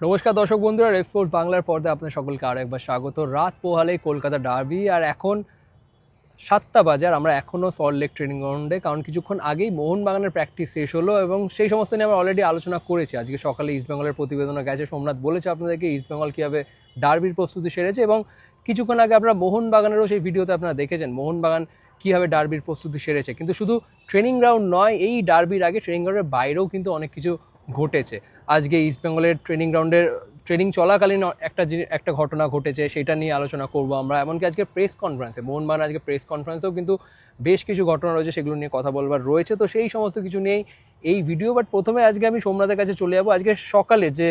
নমস্কার দর্শক বন্ধুরা রেড বাংলার পর্দায় আপনার সকলকে আরও একবার স্বাগত। রাত পোহালে কলকাতা ডার্বি আর এখন সাতটা বাজার, আমরা এখনও সল্ট লেক ট্রেনিং গ্রাউন্ডে কারণ কিছুক্ষণ আগেই মোহনবাগানের প্র্যাকটিস শেষ হলো এবং সেই সমস্ত নিয়ে আমরা অলরেডি আলোচনা করেছি। আজকে সকালে ইস্টবেঙ্গলের প্রতিবেদনে গেছে। সোমনাথ বলেছে আপনাদেরকে ইস্টবেঙ্গল কীভাবে ডার্বির প্রস্তুতি সেরেছে এবং কিছুক্ষণ আগে আপনারা মোহনবাগানেরও সেই ভিডিওতে আপনারা দেখেছেন মোহনবাগান কীভাবে ডার্বির প্রস্তুতি সেরেছে। কিন্তু শুধু ট্রেনিং গ্রাউন্ড নয়, এই ডার্বির আগে ট্রেনিং গ্রাউন্ডের বাইরেও কিন্তু অনেক কিছু ঘটেছে। আজকে ইস্টবেঙ্গলের ট্রেনিং গ্রাউন্ডের ট্রেনিং চলাকালীন একটা একটা ঘটনা ঘটেছে সেটা নিয়ে আলোচনা করব আমরা। এমনকি আজকে প্রেস কনফারেন্সে মোহনবাগান আজকে প্রেস কনফারেন্সেও কিন্তু বেশ কিছু ঘটনা রয়েছে সেগুলো নিয়ে কথা বলবার রয়েছে। তো সেই সমস্ত কিছু নিয়েই এই ভিডিও বাট প্রথমে আজকে আমি সোমনাথের কাছে চলে যাব। আজকে সকালে যে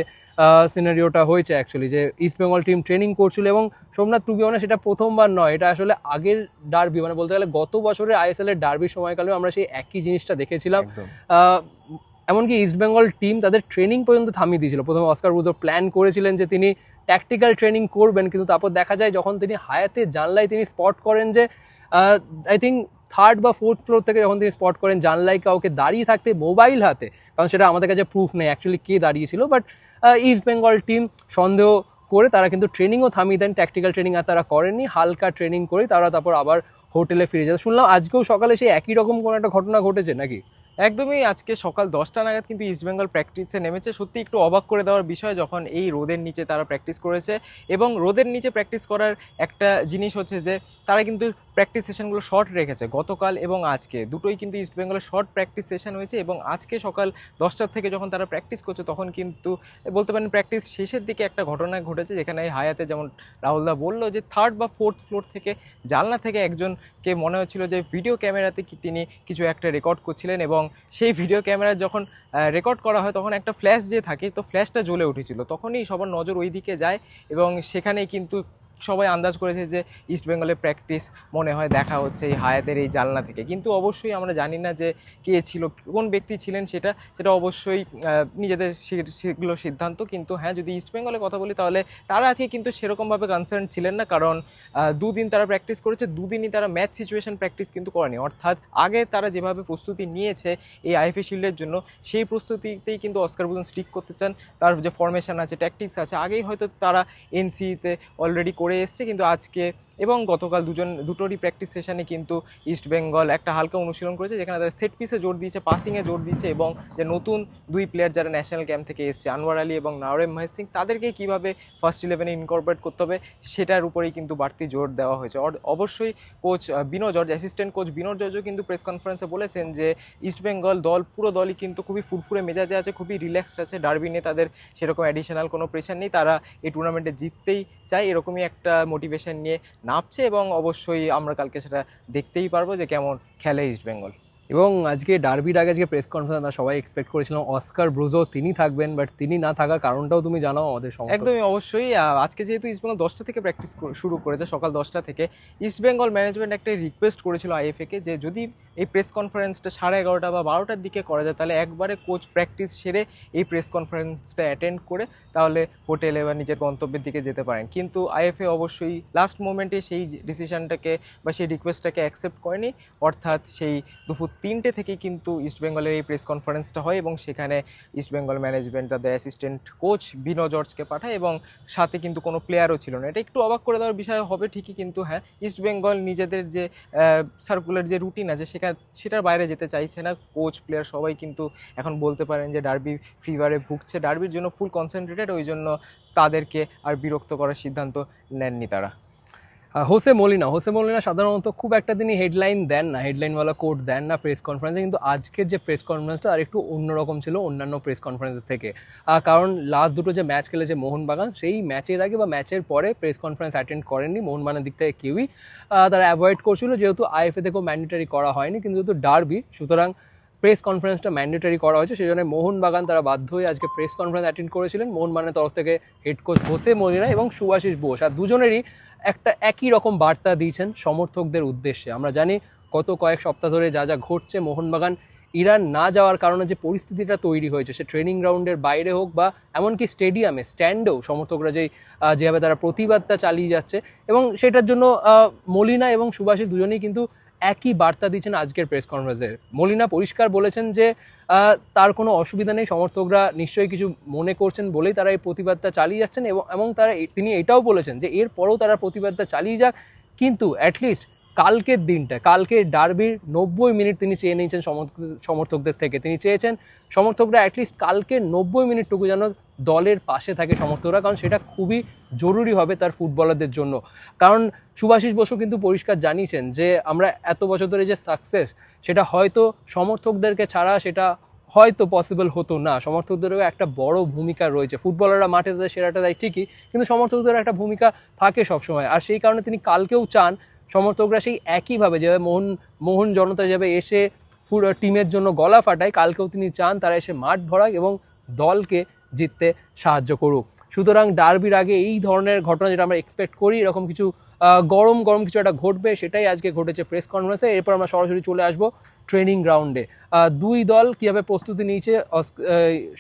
সিনারিওটা হয়েছে অ্যাকচুয়ালি যে ইস্টবেঙ্গল টিম ট্রেনিং করছিল এবং সোমনাথ টু মানে সেটা প্রথমবার নয় এটা আসলে আগের ডার্বি মানে বলতে গেলে গত বছরের আইএসএল এর ডার্বির সময়কালেও আমরা সেই একই জিনিসটা দেখেছিলাম। এমনকি ইস্টবেঙ্গল টিম তাদের ট্রেনিং পর্যন্ত থামিয়ে দিয়েছিল। প্রথমে অস্কার বুজো প্ল্যান করেছিলেন যে তিনি ট্যাকটিক্যাল ট্রেনিং করবেন, কিন্তু তারপর দেখা যায় যখন তিনি হায়াতে জানলায় তিনি স্পট করেন যে আই থিঙ্ক থার্ড বা ফোর্থ ফ্লোর থেকে যখন তিনি স্পট করেন, জানলায় কাউকে দাঁড়িয়ে থাকতে মোবাইল হাতে, কারণ সেটা আমাদের কাছে প্রুফ নেই অ্যাকচুয়ালি কে দাঁড়িয়েছিল বাট ইস্ট বেঙ্গল টিম সন্দেহ করে তারা কিন্তু ট্রেনিংও থামিয়ে দেন ট্যাকটিক্যাল ট্রেনিং আর তারা করেননি, হালকা ট্রেনিং করে তারা তারপর আবার হোটেলে ফিরে যায়। শুনলাম আজকেও সকালে সেই একই রকম কোনো একটা ঘটনা ঘটেছে নাকি? একদমই আজকে সকাল দশটা নাগাদ কিন্তু ইস্টবেঙ্গল প্র্যাকটিসে নেমেছে। সত্যি একটু অবাক করে দেওয়ার বিষয় যখন এই রোদের নিচে তারা প্র্যাকটিস করেছে এবং রোদের নিচে প্র্যাকটিস করার একটা জিনিস হচ্ছে যে, তারা কিন্তু প্র্যাকটিস সেশনগুলো শর্ট রেখেছে গতকাল এবং আজকে। দুটোই কিন্তু ইস্টবেঙ্গলের শর্ট প্র্যাকটিস সেশন হয়েছে এবং আজকে সকাল দশটার থেকে যখন তারা প্র্যাকটিস করছে তখন কিন্তু, বলতে পারেন প্র্যাকটিস শেষের দিকে একটা ঘটনা ঘটেছে যেখানে এই হায়াতে যেমন রাহুলদা বলল যে থার্ড বা ফোর্থ ফ্লোর থেকে, জানলা থেকে একজনকে মনে হচ্ছিল যে ভিডিও ক্যামেরাতে তিনি কিছু একটা রেকর্ড করছিলেন এবং সেই ভিডিও ক্যামেরা যখন রেকর্ড করা হয়, তখন একটা ফ্ল্যাশ যে থাকে, তো ফ্ল্যাশটা জ্বলে উঠেছিল। তখনই সবার নজর ওই দিকে যায় এবং সেখানেই কিন্তু সবাই আন্দাজ করেছে যে ইস্ট বেঙ্গলের প্র্যাকটিস মনে হয় দেখা হচ্ছে এই হায়াতের এই জানলা থেকে। কিন্তু অবশ্যই আমরা জানি না যে কে ছিল, কোন ব্যক্তি ছিলেন সেটা সেটা অবশ্যই নিজেদের সেগুলো সিদ্ধান্ত। কিন্তু হ্যাঁ যদি ইস্ট বেঙ্গলের কথা বলি, তাহলে তারা আজকে কিন্তু সেরকমভাবে কনসার্ন ছিলেন না। কারণ দুদিন তারা প্র্যাকটিস করেছে, দুদিনই তারা ম্যাচ সিচুয়েশন প্র্যাকটিস কিন্তু করেনি। অর্থাৎ আগে তারা যেভাবে প্রস্তুতি নিয়েছে এই আইএফএ শিল্ডের জন্য, সেই প্রস্তুতিতেই কিন্তু অস্কার বুজন স্টিক করতে চান। তার যে ফরমেশন আছে ট্যাকটিক্স আছে, আগেই হয়তো তারা এনসিতে অলরেডি করে এসছে কিন্তু আজকে এবং গতকাল দুজন, দুটোরই প্র্যাকটিস সেশনে কিন্তু ইস্ট বেঙ্গল একটা হালকা অনুশীলন করেছে, যেখানে তারা সেট পিসে জোর দিয়েছে পাসিংয়ে জোর দিয়েছে এবং যে নতুন দুই প্লেয়ার যারা ন্যাশনাল ক্যাম্প থেকে এসছে, আনোয়ার আলী এবং নাওরেম মহেশ সিং, তাদেরকে কীভাবে ফার্স্ট ইলেভেনে ইনকর্পোরেট করতে হবে সেটার উপরেই কিন্তু বাড়তি জোর দেওয়া হয়েছে। অবশ্যই coach Bino George assistant coach Bino জর্জও কিন্তু প্রেস কনফারেন্সে বলেছেন যে ইস্ট বেঙ্গল দল, পুরো দলই কিন্তু খুবই ফুরফুরে মেজাজে আছে, খুবই রিল্যাক্সড আছে ডার্বি নিয়ে তাদের সেরকম অ্যাডিশনাল কোনো প্রেশার নেই, তারা এই টুর্নামেন্টে জিততেই চায়, এরকমই একটা মোটিভেশন নিয়ে নামছে এবং অবশ্যই আমরা কালকে সেটা দেখতেই পারব যে কেমন খেলে ইস্ট বেঙ্গল এবং আজকে ডার্বির আগে আজকে প্রেস কনফারেন্স আমরা সবাই এক্সপেক্ট করেছিলাম অস্কার ব্রুজো তিনি থাকবেন বাট তিনি না থাকার কারণটাও তুমি জানাও আমাদের সমস্ত একদমই অবশ্যই আজকে যেহেতু ইস্টবেঙ্গল দশটা থেকে প্র্যাকটিস শুরু করেছে সকাল দশটা থেকে ইস্টবেঙ্গল ম্যানেজমেন্ট একটা রিকোয়েস্ট করেছিল আইএফএ কে যে যদি এই প্রেস কনফারেন্সটা সাড়ে এগারোটা বা বারোটার দিকে করা যায়, তাহলে একবারে কোচ প্র্যাকটিস সেরে এই প্রেস কনফারেন্সটা অ্যাটেন্ড করে তাহলে হোটেলে বা নিজের গন্তব্যের দিকে যেতে পারেন। কিন্তু আইএফএ অবশ্যই লাস্ট মোমেন্টে সেই ডিসিশনটাকে বা সেই রিকোয়েস্টটাকে অ্যাকসেপ্ট করেনি, অর্থাৎ সেই দুপুর তিনটে থেকেই কিন্তু ইস্টবেঙ্গলের এই প্রেস কনফারেন্সটা হয় এবং সেখানে ইস্টবেঙ্গল ম্যানেজমেন্ট তাদের অ্যাসিস্ট্যান্ট কোচ বিনো জর্জকে পাঠায় এবং সাথে কিন্তু কোনো প্লেয়ারও ছিল না। এটা একটু অবাক করে দেওয়ার বিষয় হবে ঠিকই কিন্তু হ্যাঁ ইস্টবেঙ্গল নিজেদের যে সার্কুলার যে রুটিন আছে সেখানে, সেটার বাইরে যেতে চাইছে না। কোচ প্লেয়ার সবাই কিন্তু এখন বলতে পারেন যে ডার্বি ফিভারে ভুগছে। ডার্বির জন্য ফুল কনসেন্ট্রেটেড ওই জন্য তাদেরকে আর বিরক্ত করার সিদ্ধান্ত নেননি তারা। হোসে মলিনা হোসে মলিনা সাধারণত খুব একটা তিনি হেডলাইন দেন না হেডলাইনওয়ালা কোড দেন না প্রেস কনফারেন্সে কিন্তু আজকের যে প্রেস কনফারেন্সটা আর একটু অন্যরকম ছিল অন্যান্য প্রেস কনফারেন্স থেকে। কারণ লাস্ট দুটো যে ম্যাচ খেলেছে মোহনবাগান, সেই ম্যাচের আগে বা ম্যাচের পরে প্রেস কনফারেন্স অ্যাটেন্ড করেননি মোহনবাগানের দিক থেকে কেউই। তারা অ্যাভয়েড করছিল, যেহেতু আইএফএ থেকেও ম্যান্ডেটারি করা হয়নি, কিন্তু যেহেতু ডার্বি সুতরাং প্রেস কনফারেন্সটা ম্যান্ডেটারি করা হয়েছে, সেই জন্য মোহনবাগান তারা বাধ্য হয়ে আজকে প্রেস কনফারেন্স অ্যাটেন্ড করেছিলেন। মোহনবাগানের তরফ থেকে হেড কোচ হোসে মলিনা এবং সুভাশিস বোস, আর দুজনেরই একটা একই রকম বার্তা দিয়েছেন সমর্থকদের উদ্দেশ্যে। আমরা জানি গত কয়েক সপ্তাহ ধরে যা যা ঘটছে মোহনবাগান, ইরান না যাওয়ার কারণে যে পরিস্থিতিটা তৈরি হয়েছে, সে ট্রেনিং গ্রাউন্ডের বাইরে হোক বা এমনকি স্টেডিয়ামে স্ট্যান্ডেও সমর্থকরা যেই যেভাবে তারা প্রতিবাদটা চালিয়ে যাচ্ছে এবং সেটার জন্য মলিনা এবং সুভাষিস দুজনেই কিন্তু একই বার্তা দিচ্ছেন আজকের প্রেস কনফারেন্সে মলিনা পরিষ্কার বলেছেন যে তার কোনো অসুবিধা নেই, সমর্থকরা নিশ্চয়ই কিছু মনে করছেন বলেই তারা এই প্রতিবাদটা চালিয়ে যাচ্ছেন এবং এবং তারা তিনি এটাও বলেছেন যে, এরপরেও তারা প্রতিবাদটা চালিয়ে যাক, কিন্তু অ্যাটলিস্ট কালকের দিনটা কালকে ডার্বির নব্বই মিনিট তিনি চেয়ে নিয়েছেন সমর্থক- সমর্থকদের থেকে। তিনি চেয়েছেন সমর্থকরা অ্যাটলিস্ট কালকে নব্বই মিনিটটুকু যেন দলের পাশে থাকে সমর্থকরা, কারণ সেটা খুবই জরুরি হবে তার ফুটবলারদের জন্য। কারণ সুভাষিস বসু কিন্তু পরিষ্কার জানিয়েছেন যে, আমরা এত বছর ধরে যে সাকসেস সেটা হয়তো সমর্থকদেরকে ছাড়া সেটা হয়তো পসিবল হতো না। সমর্থকদেরও একটা বড় ভূমিকা রয়েছে। ফুটবলাররা মাঠে তাদের সেরাটা দেয় ঠিকই, কিন্তু সমর্থকদের একটা ভূমিকা থাকে সবসময়। আর সেই কারণে তিনি কালকেও চান সমর্থকরা সেই একইভাবে যেভাবে মোহন মোহন জনতা যাবে এসে ফুট টিমের জন্য গলা ফাটায়, কালকেও তিনি চান তারা এসে মাঠ ভরাক এবং দলকে জিততে সাহায্য করুক। সুতরাং ডার্বির আগে এই ধরনের ঘটনা যেটা আমরা এক্সপেক্ট করি, এরকম কিছু গরম গরম কিছু একটা ঘটবে, সেটাই আজকে ঘটেছে প্রেস কনফারেন্সে এরপর আমরা সরাসরি চলে আসব ট্রেনিং গ্রাউন্ডে দুই দল কীভাবে প্রস্তুতি নিয়েছে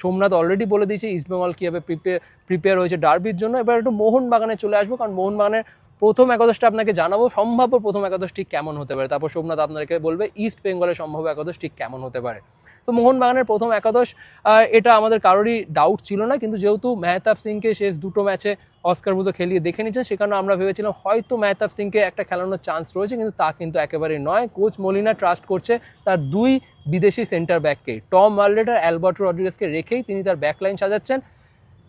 সোমনাথ অলরেডি বলে দিয়েছে ইস্টবেঙ্গল কীভাবে প্রিপেয়ার প্রিপেয়ার হয়েছে ডার্বির জন্য। এবার একটু মোহনবাগানে চলে আসব, কারণ মোহনবাগানের প্রথম একাদশটা আপনাকে জানাব, সম্ভাব্য প্রথম একাদশ ঠিক কেমন হতে পারে? তারপর সোমনাথ আপনাকে বলবে ইস্ট বেঙ্গলের সম্ভাব্য একাদশ ঠিক কেমন হতে পারে? তো মোহনবাগানের প্রথম একাদশ এটা আমাদের কারোরই ডাউট ছিল না, কিন্তু যেহেতু মেহতাব সিংকে শেষ দুটো ম্যাচে অস্কার বুজো খেলিয়ে দেখে নিচ্ছেন সেখানে আমরা ভেবেছিলাম হয়তো মেহতাব সিংকে একটা খেলানোর চান্স রয়েছে, কিন্তু তা কিন্তু একেবারে নয়। কোচ মলিনা ট্রাস্ট করছে তার দুই বিদেশি সেন্টার ব্যাককেই টম মার্লেট আর অ্যালবার্টো রড্রিগেসকে রেখেই তিনি তার ব্যাকলাইন সাজাচ্ছেন।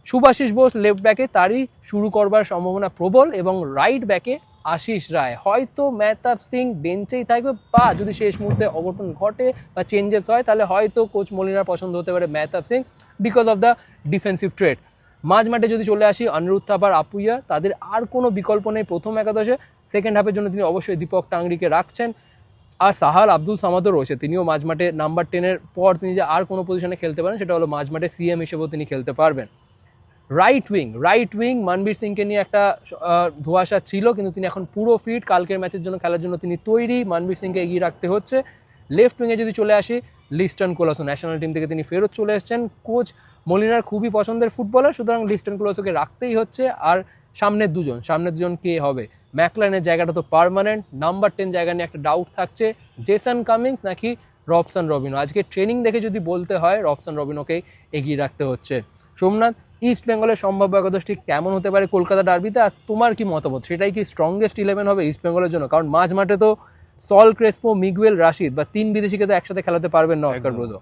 সুভাষিস বোস লেফট ব্যাকে তারই শুরু করবার সম্ভাবনা প্রবল এবং রাইট ব্যাকে আশিস রায়। হয়তো মেহতাব সিং বেঞ্চেই থাকবে বা যদি শেষ মুহূর্তে অঘটন ঘটে বা চেঞ্জেস হয়, তাহলে হয়তো কোচ মলিনার পছন্দ হতে পারে Mehtab Singh because of the defensive trade মাঝ মাঠে যদি চলে আসি অনিরুদ্ধ থাপার আপুইয়া, তাদের আর কোনো বিকল্প নেই প্রথম একাদশে। সেকেন্ড হাফের জন্য তিনি অবশ্যই দীপক টাংরিকে রাখছেন। আর সাহাল আব্দুল সামাদও রয়েছে, তিনিও মাঝ মাঠে নাম্বার টেনের পর তিনি যে আর কোনো পজিশনে খেলতে পারেন, সেটা হলো মাঝ মাঠে সিএম হিসেবেও তিনি খেলতে পারবেন। Right wing right wing Manvir সিংকে নিয়ে একটা ধোঁয়াশা ছিল, কিন্তু তিনি এখন পুরো ফিট কালকের ম্যাচের জন্য, খেলার জন্য তিনি তৈরি। মনবীর সিংকে এগিয়ে রাখতে হচ্ছে। লেফট উইংয়ে যদি চলে আসি লিস্টন কোলাসো ন্যাশনাল টিম থেকে তিনি ফেরত চলে এসেছেন। কোচ মলিনার খুবই পছন্দের ফুটবলার সুতরাং লিস্টন কোলাসোকে রাখতেই হচ্ছে। আর সামনের দুজন সামনের দুজন কে হবে? ম্যাকলাইনের জায়গাটা তো পার্মানেন্ট নাম্বার টেন জায়গা নিয়ে একটা ডাউট থাকছে। জেসন কামিংস নাকি রবসন রবিনো আজকে ট্রেনিং দেখে যদি বলতে হয় রবসন রবিনোকেই এগিয়ে রাখতে হচ্ছে। সোমনাথ ইস্ট বেঙ্গলের সম্ভাব্য একাদশটি কেমন হতে পারে কলকাতা ডার্বিতে আর তোমার কি মতামত? সেটাই কি স্ট্রংগেস্ট ইলেভেন হবে ইস্ট বেঙ্গলের জন্য? কারণ মাঝ মাঠে তো সল ক্রেসপো মিগুয়েল রাশিদ বা তিন বিদেশিকে তো একসাথে খেলাতে পারবেন না অস্কার ব্রোজো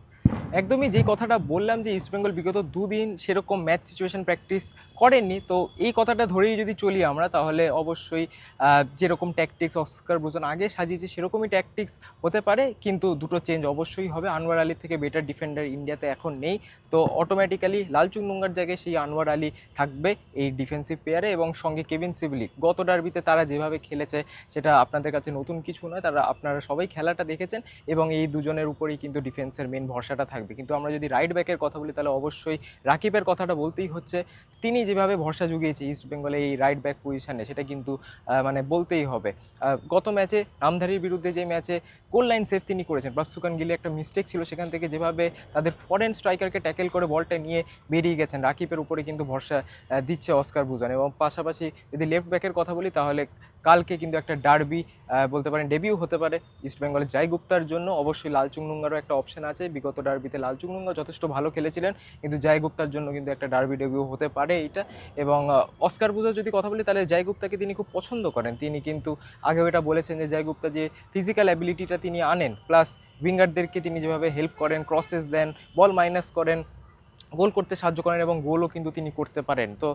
একদমই যে কথাটা বললাম যে ইস্টবেঙ্গল বিগত দুদিন সেরকম ম্যাচ সিচুয়েশন প্র্যাকটিস করেননি, তো এই কথাটা ধরেই যদি চলি আমরা, তাহলে অবশ্যই যেরকম ট্যাকটিক্স অস্কার ব্রুজন আগে সাজিয়েছে, সেরকমই ট্যাকটিক্স হতে পারে, কিন্তু দুটো চেঞ্জ অবশ্যই হবে। আনোয়ার আলীর থেকে বেটার ডিফেন্ডার ইন্ডিয়াতে এখন নেই, তো অটোমেটিক্যালি লালচুং নুঙ্গার জায়গায় সেই আনোয়ার আলী থাকবে এই ডিফেন্সিভ প্লেয়ারে এবং সঙ্গে কেভিন সিবলি গত ডার্বিতে তারা যেভাবে খেলেছে, সেটা আপনাদের কাছে নতুন কিছু নয়, তারা আপনারা সবাই খেলাটা দেখেছেন এবং এই দুজনের উপরেই কিন্তু ডিফেন্সের মেন ভরসাটা থাকবে। কিন্তু আমরা যদি রাইট ব্যাকের কথা বলি, তাহলে অবশ্যই রাকিবের কথাটা বলতেই হচ্ছে, তিনি যেভাবে ভরসা জুগিয়েছে ইস্ট বেঙ্গলে এই রাইট ব্যাক পজিশনে সেটা কিন্তু মানে বলতেই হবে। গত ম্যাচে নামধারীর বিরুদ্ধে যে ম্যাচে গোল লাইন সেভ তিনি করেছেন বাপসুকান গিলে একটা মিস্টেক ছিল, সেখান থেকে যেভাবে তাদের ফরেন স্ট্রাইকারকে ট্যাকেল করে বলটা নিয়ে বেরিয়ে গেছেন, রাকিবের উপরে কিন্তু ভরসা দিচ্ছে অস্কার বুজন এবং পাশাপাশি যদি লেফট ব্যাকের কথা বলি, তাহলে কালকে কিন্তু একটা ডার্বি বলতে পারেন ডেবিউ হতে পারে ইস্ট বেঙ্গলের জয় গুপ্তার জন্য। অবশ্যই লালচুং নুঙ্গারও একটা অপশন আছে। বিগত ডার্বিতে লালচুং নুঙ্গা যথেষ্ট ভালো খেলেছিলেন, কিন্তু জয় গুপ্তার জন্য কিন্তু একটা ডার্বি ডেবিউ হতে পারে এটা এবং অস্কার বুজার যদি কথা বলি, তাহলে জয় গুপ্তাকে তিনি খুব পছন্দ করেন। তিনি কিন্তু আগেও এটা বলেছেন যে জয় গুপ্তা যে ফিজিক্যাল অ্যাবিলিটিটা তিনি আনেন প্লাস উইঙ্গারদেরকে তিনি যেভাবে হেল্প করেন ক্রসেস দেন বল মাইনাস করেন গোল করতে সাহায্য করেন এবং গোলও কিন্তু তিনি করতে পারেন। তো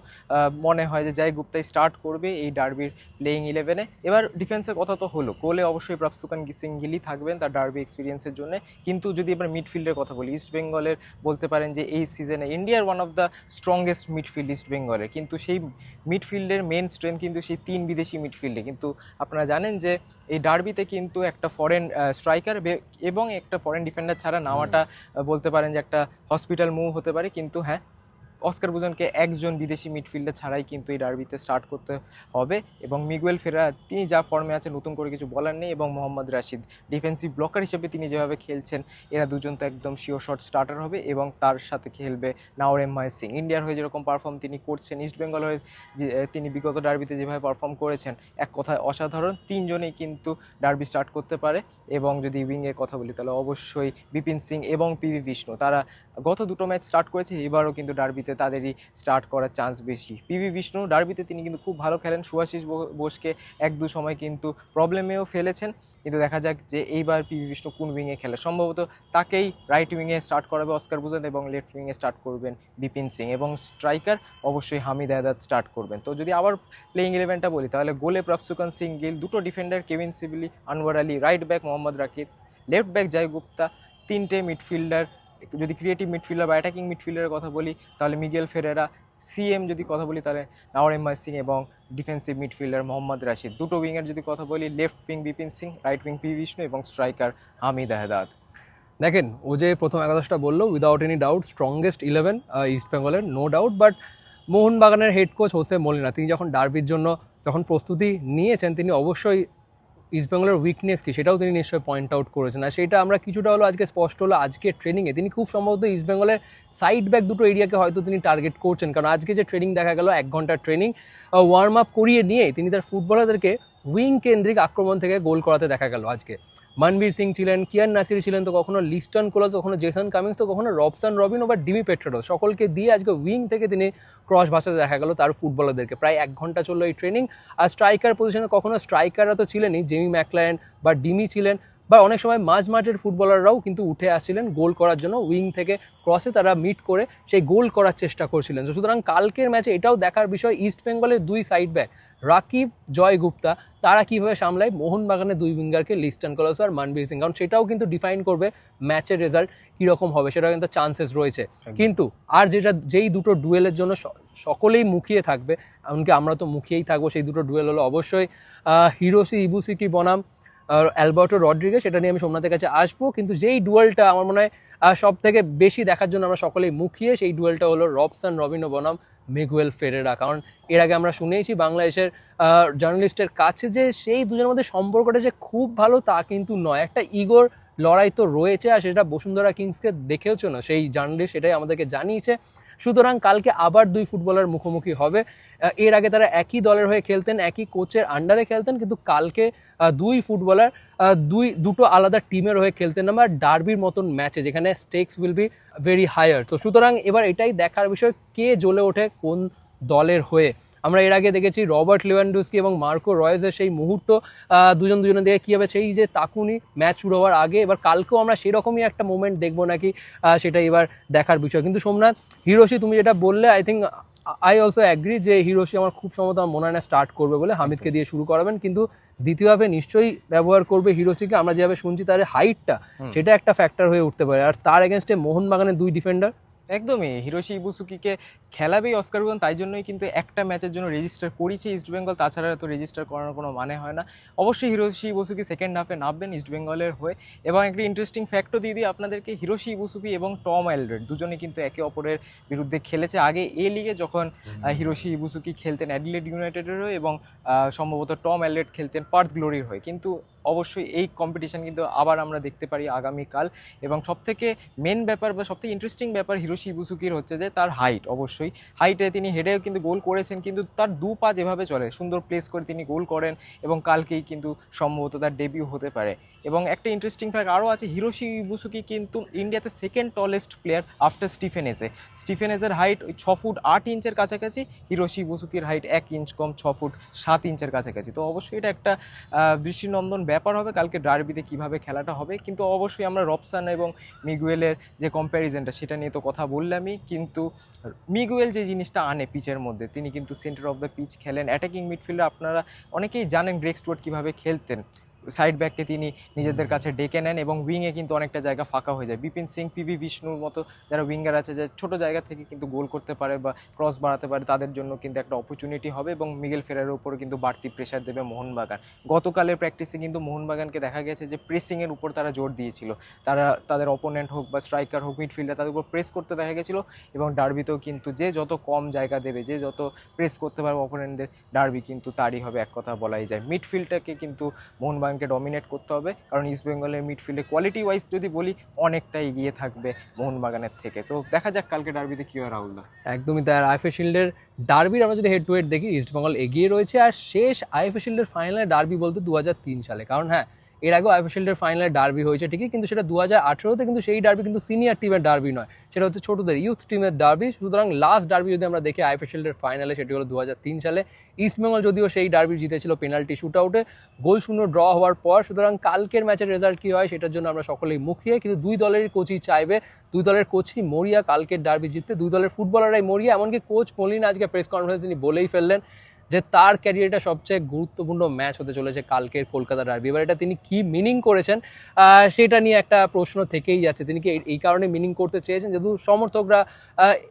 মনে হয় যে জয় গুপ্তাই স্টার্ট করবে এই ডার্বির প্লেইং ইলেভেনে এবার ডিফেন্সের কথা তো হলো গোলে অবশ্যই প্রাপসুকান সিং গিলি থাকবেন তার ডার্বি এক্সপিরিয়েন্সের জন্য। কিন্তু যদি এবার মিডফিল্ডের কথা বলি ইস্ট বেঙ্গলের বলতে পারেন যে এই সিজনে ইন্ডিয়ার one of the strongest midfield East বেঙ্গলের কিন্তু সেই মিডফিল্ডের মেন স্ট্রেংথ কিন্তু সেই তিন বিদেশি মিডফিল্ডে কিন্তু আপনারা জানেন যে এই ডার্বিতে কিন্তু একটা ফরেন স্ট্রাইকার এবং একটা ফরেন ডিফেন্ডার ছাড়া নেওয়াটা বলতে পারেন যে একটা হসপিটাল মুভ হতে পারে। কিন্তু হ্যাঁ অস্কার বুজনকে একজন বিদেশি মিডফিল্ডার ছাড়াই কিন্তু এই ডার্বিতে স্টার্ট করতে হবে এবং মিগুয়েল ফেরা তিনি যা ফর্মে আছে নতুন করে কিছু বলার নেই এবং মোহাম্মদ রাশিদ ডিফেন্সিভ ব্লকার হিসেবে তিনি যেভাবে খেলছেন, এরা দুজন তো একদম শিওর শট স্টার্টার হবে এবং তার সাথে খেলবে নাওর এম মাই সিং ইন্ডিয়ার হয়ে যেরকম পারফর্ম তিনি করছেন ইস্ট বেঙ্গল হয়ে তিনি বিগত ডার্বিতে যেভাবে পারফর্ম করেছেন, এক কথায় অসাধারণ। তিনজনেই কিন্তু ডার্বি স্টার্ট করতে পারে এবং যদি উইংয়ের কথা বলি, তাহলে অবশ্যই বিপিন সিং এবং পিভি বিষ্ণু, তারা গত দুটো ম্যাচ স্টার্ট করেছে, এবারও কিন্তু ডার্বিতে তাদেরই স্টার্ট করার চান্স বেশি। পিভি বিষ্ণু ডার্বিতে তিনি কিন্তু খুব ভালো খেলেন। সুভাশিস বোসকে এক দু সময় কিন্তু প্রবলেমেও ফেলেছেন। কিন্তু দেখা যাক যে এইবার পিভি বিষ্ণু কোন উইংয়ে খেলে। সম্ভবত তাকেই রাইট উইংয়ে স্টার্ট করাবে অস্কার বুজন এবং লেফট উইংয়ে স্টার্ট করবেন বিপিন সিং এবং স্ট্রাইকার অবশ্যই হামিদ আদাদ স্টার্ট করবেন। তো যদি আবার প্লেইং ইলেভেনটা বলি, তাহলে গোলে প্রফসুকান সিং গিল, দুটো defender Kevin Sibille Anwar Ali right back Mohammad Rakib left back Joy Gupta, তিনটে মিডফিল্ডার যদি ক্রিয়েটিভ মিডফিল্ডার বা অ্যাটাকিং মিডফিল্ডারের কথা বলি, তাহলে মিগেল ফেরেরা সিএম যদি কথা বলি, তাহলে নাওয়ার এম সিং এবং ডিফেন্সিভ মিডফিল্ডার মোহাম্মদ রাশিদ দুটো উইংয়ের যদি কথা বলি left wing Bipin Singh right wing P Vishnu এবং স্ট্রাইকার হামিদ আহদাদ দেখেন, ও যে প্রথম একাদশটা বলল without any doubt strongest eleven East বেঙ্গলের নো ডাউট বাট মোহনবাগানের হেড কোচ হোসে মলিনা তিনি যখন ডার্বির জন্য যখন প্রস্তুতি নিয়েছেন, তিনি অবশ্যই ইস্ট বেঙ্গলের উইকনেস কি, সেটাও তিনি নিশ্চয়ই পয়েন্ট আউট করেছেন। আর সেটা আমরা কিছুটা হলো আজকে স্পষ্ট হলো, আজকে ট্রেনিংয়ে তিনি খুব সম্ভবত ইস্টবেঙ্গলের সাইড ব্যাক দুটো এরিয়াকে হয়তো তিনি টার্গেট করছেন। কারণ আজকে যে ট্রেনিং দেখা গেল, এক ঘণ্টার ট্রেনিং ওয়ার্ম আপ করিয়ে নিয়ে তিনি তার ফুটবলারদেরকে উইং কেন্দ্রিক আক্রমণ থেকে গোল করাতে দেখা গেল আজকে। মনবীর সিং ছিলেন, কিয়ান নাসির ছিলেন তো কখনো, লিস্টন কোলাস, কখনো জেসন কামিংস তো কখনো, রবসান রবিন বা ডিমি পেট্রোডো সকলকে দিয়ে আজকে উইং থেকে তিনি ক্রস ভাসাতে দেখা গেল তার ফুটবলারদেরকে। প্রায় এক ঘণ্টা চলল এই ট্রেনিং। আর স্ট্রাইকার পজিশনে কখনো স্ট্রাইকাররা তো ছিলেনই, জেমি ম্যাকলায়ন বা ডিমি ছিলেন বা অনেক সময় মাঝ মাঠের ফুটবলাররাও কিন্তু উঠে আসছিলেন গোল করার জন্য। উইং থেকে ক্রসে তারা মিট করে সেই গোল করার চেষ্টা করছিলেন। সুতরাং কালকের ম্যাচে এটাও দেখার বিষয়, ইস্ট বেঙ্গলের দুই সাইড ব্যাক। রাকিব জয় গুপ্তা তারা কীভাবে সামলায়? মোহনবাগানের দুই উইঙ্গারকে লিস্টন কলস আর মানবীর সিং। কারণ সেটাও কিন্তু ডিফাইন করবে ম্যাচের রেজাল্ট কীরকম হবে সেটাও কিন্তু চান্সেস রয়েছে। কিন্তু আর যেটা যেই দুটো ডুয়েলের জন্য সকলেই মুখিয়ে থাকবে এমনকি আমরা তো মুখিয়েই থাকব সেই দুটো ডুয়েল হলো অবশ্যই হিরোসি ইবুসিকি বনাম আর অ্যালবার্টো রড্রিগে সেটা নিয়ে আমি সোমনাথের কাছে আসব। কিন্তু যেই ডুয়েলটা আমার মনে হয় সব থেকে বেশি দেখার জন্য আমরা সকলেই মুখিয়ে সেই ডুয়েলটা হলো রবসান রবিনো বনাম মেঘুয়েল ফেরেরা। কারণ এর আগে আমরা শুনেইছি বাংলাদেশের জার্নালিস্টের কাছে যে সেই দুজনের মধ্যে সম্পর্কটা যে খুব ভালো তা কিন্তু নয়। একটা ইগোর লড়াই তো রয়েছে আর সেটা বসুন্ধরা কিংসকে দেখেওছে না, সেই জার্নালিস্ট সেটাই আমাদেরকে জানিয়েছে। সুতরাং কালকে আবার দুই ফুটবলার মুখোমুখি হবে। এর আগে তারা একই দলের হয়ে খেলতেন, একই কোচের আন্ডারে খেলতেন, কিন্তু কালকে দুই ফুটবলার দুই, দুটো আলাদা টিমের হয়ে খেলতেন না ডার্বির মতন ম্যাচে যেখানে stakes will be very higher তো সুতরাং এবার এটাই দেখার বিষয়, কে জ্বলে ওঠে কোন দলের হয়ে। আমরা এর আগে দেখেছি রবার্ট লিওয়ান্ডুস্কি এবং মার্কো রয়েসের সেই মুহূর্ত দুজন দুজনের দিকে কী হবে? সেই যে তাকুনি ম্যাচ শুরু হওয়ার আগে এবার কালকেও আমরা সেরকমই একটা মোমেন্ট দেখব নাকি সেটা এবার দেখার বিষয়। কিন্তু সোমনাথ হিরোশি তুমি যেটা বললে I think I also agree যে হিরোশি আমার খুব সম্ভবত আমার মনে হয় না স্টার্ট করবে বলে হামিদকে দিয়ে শুরু করাবেন। কিন্তু দ্বিতীয়ভাবে নিশ্চয়ই ব্যবহার করবে হিরোশিকে। আমরা যেভাবে শুনছি তার হাইটটা সেটা একটা ফ্যাক্টর হয়ে উঠতে পারে। আর তার এগেনস্টে মোহনবাগানের দুই ডিফেন্ডার একদমই। হিরোশি ইবুসুকিকে খেলাবেই অস্কার বুজন তাই জন্যই কিন্তু একটা ম্যাচের জন্য রেজিস্টার করেছে ইস্টবেঙ্গল তাছাড়া তো রেজিস্টার করার কোনো মানে হয় না। অবশ্যই হিরোশি ইবুসুকি সেকেন্ড হাফে নামবেন ইস্টবেঙ্গলের হয়ে। এবং একটি ইন্টারেস্টিং ফ্যাক্টও দিয়ে দিই আপনাদেরকে হিরোশি ইবুসুকি এবং টম অ্যালড্রেড দুজনে কিন্তু একে অপরের বিরুদ্ধে খেলেছে। আগে এ লিগে যখন হিরোশি ইবুসুকি খেলতেন অ্যাডিলেড ইউনাইটেডের হয়ে এবং সম্ভবত টম অ্যালড্রেড খেলতেন পার্থ গ্লোরির হয়ে। কিন্তু অবশ্যই এই কম্পিটিশন কিন্তু আবার আমরা দেখতে পারি আগামীকাল। এবং সবথেকে মেন ব্যাপার বা সবথেকে ইন্টারেস্টিং ব্যাপার হিরোশি ইবুসুকির হচ্ছে যে তার হাইট অবশ্যই। হাইটে তিনি হেডেও কিন্তু গোল করেছেন, কিন্তু তার দু পা যেভাবে চলে, সুন্দর প্লেস করে তিনি গোল করেন এবং কালকেই কিন্তু সম্ভবত তার ডেবিউ হতে পারে। এবং একটা ইন্টারেস্টিং ফ্যাক্ট আরও আছে, হিরোশি ইবুসুকি কিন্তু ইন্ডিয়াতে second tallest player after Stephen Eze Stephen এসের হাইট ছ ফুট আট ইঞ্চের কাছাকাছি, হিরোশি ইবুসুকির হাইট এক ইঞ্চ কম ছ ফুট সাত ইঞ্চের কাছাকাছি। তো অবশ্যই এটা একটা দৃষ্টিনন্দন ব্যাপার হবে কালকে ডার্বিতে কীভাবে খেলাটা হবে। কিন্তু অবশ্যই আমরা রবসান এবং মিগুয়েলের যে কম্প্যারিজনটা সেটা নিয়ে তো কথা বললামই। কিন্তু মিগুয়েল যে জিনিসটা আনে পিচের মধ্যে, তিনি কিন্তু সেন্টার অফ দ্য পিচ খেলেন। অ্যাটাকিং মিডফিল্ডার আপনারা অনেকেই জানেন গ্রেক স্টুয়ার্ট কীভাবে খেলতেন। সাইড ব্যাককে তিনি নিজেদের কাছে ডেকে নেন এবং উইংয়ে কিন্তু অনেকটা জায়গা ফাঁকা হয়ে যায়। বিপিন সিং পিভি বিষ্ণুর মতো যারা উইঙ্গার আছে, যে ছোট জায়গা থেকে কিন্তু গোল করতে পারে বা ক্রস বাড়াতে পারে, তাদের জন্য কিন্তু একটা অপরচুনিটি হবে এবং মিগেল ফেরারের উপরে কিন্তু বাড়তি প্রেশার দেবে মোহনবাগান। গতকালের প্র্যাকটিসে কিন্তু মোহনবাগানকে দেখা গেছে যে প্রেসিংয়ের উপর তারা জোর দিয়েছিল। তারা তাদের অপোনেন্ট হোক বা স্ট্রাইকার হোক মিডফিল্ডার তাদের উপর প্রেস করতে দেখা গেছিল এবং ডার্বিতেও কিন্তু যে যত কম জায়গা দেবে, যে যত প্রেস করতে পারবে অপোনেন্টদের ডার্বি কিন্তু তারই হবে, এক কথা বলাই যায়। মিডফিল্ডটাকে কিন্তু মোহনবাগানকে ডমিনেট করতে হবে। কারণ ইস্ট বেঙ্গলের মিডফিল্ডে কোয়ালিটি ওয়াইজ যদি বলি অনেকটা এগিয়ে থাকবে মোহনবাগানের থেকে। তো দেখা যাক কালকে ডার্বিতে কী হয় রাহুলদা। একদমই তাই। আর আইএফএ শিল্ডের ডার্বির আমরা যদি হেড টু হেড দেখি ইস্টবেঙ্গল এগিয়ে রয়েছে। আর শেষ আইফে শিল্ডের ফাইনালে ডার্বি বলতে দু হাজার তিন সালে। কারণ হ্যাঁ এর আগেও শিল্ডের ফাইনালে ডার্বি হয়েছে ঠিকই, কিন্তু সেটা দু হাজার আঠেরোতে কিন্তু সেই ডার্বি কিন্তু সিনিয়র টিমের ডার্বি নয়। সেটা হচ্ছে ছোটদের ইউথ টিমের ডার্বি সুতরাং লাস্ট ডার্বি যদি আমরা দেখি শিল্ডের ফাইনালে সেটি হলো দু হাজার তিন সালে। ইস্টবেঙ্গল যদিও সেই ডার্বি জিতেছিল পেনাল্টি শুট আউটে গোল শূন্য ড্র হওয়ার পর, সুতরাং কালকের ম্যাচের রেজাল্ট কী হয় সেটার জন্য আমরা সকলেই মুখিয়ে কিন্তু দুই দলের কোচই চাইবে। দুই দলের কোচই মরিয়া, কালকের ডার্বি জিততে। দুই দলের ফুটবলাররাই মরিয়া, এমনকি কোচ মলিন আজকে প্রেস কনফারেন্সে তিনি বলেই ফেললেন। যে তার ক্যারিয়ারটা সবচেয়ে গুরুত্বপূর্ণ ম্যাচ হতে চলেছে কালকের কলকাতা ডার্বি এবার এটা তিনি কি মিনিং করেছেন সেটা নিয়ে একটা প্রশ্ন থেকেই যাচ্ছে। তিনি কি এই- কারণে মিনিং করতে চেয়েছেন? যেহেতু সমর্থকরা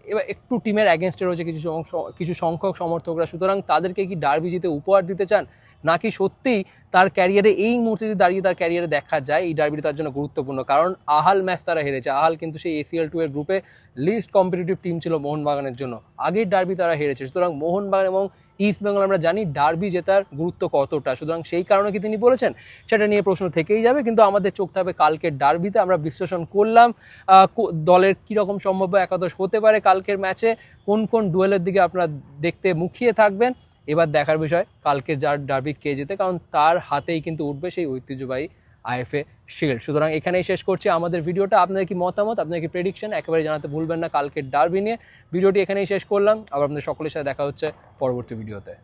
এবার একটু টিমের অ্যাগেনস্টে রয়েছে কিছু কিছু সংখ্যক সমর্থকরা। সুতরাং তাদেরকে কি ডার্বি জিতে উপহার দিতে চান? নাকি সত্যিই তার ক্যারিয়ারে এই মুহূর্তে যদি দাঁড়িয়ে তার ক্যারিয়ারে দেখা যায়, এই ডার্বিটা তার জন্য গুরুত্বপূর্ণ। কারণ আহাল ম্যাচ তারা হেরেছে। আহাল কিন্তু সেই এসিএল টু এর গ্রুপে লিস্ট কম্পিটিটিভ টিম ছিল মোহনবাগানের জন্য। আগের ডার্বি তারা হেরেছে। সুতরাং মোহনবাগান এবং ইস্ট বেঙ্গল আমরা জানি ডার্বি জেতার গুরুত্ব কতটা। সুতরাং সেই কারণে কি তিনি বলেছেন, সেটা নিয়ে প্রশ্ন থেকেই যাবে। কিন্তু আমাদের চোখ থাকবে কালকের ডার্বিতে আমরা বিশ্লেষণ করলাম দলের কীরকম সম্ভাব্য একাদশ হতে পারে কালকের ম্যাচে কোন কোন ডুয়েলের দিকে আপনারা দেখতে মুখিয়ে থাকবেন। এবার দেখার বিষয় কালকে যার ডার্বি কে যেতে কারণ তার হাতেই কিন্তু উঠবে সেই ঐতিহ্যবাহী আইএফএ শিল্ড। সুতরাং এখানেই শেষ করছি। আমাদের ভিডিওটা, আপনাদের কি মতামত, আপনাদের কি প্রেডিকশন একেবারে জানাতে ভুলবেন না কালকের ডার্বি নিয়ে। ভিডিওটি এখানেই শেষ করলাম। আবার আপনাদের সকলের সাথে দেখা হচ্ছে পরবর্তী ভিডিওতে।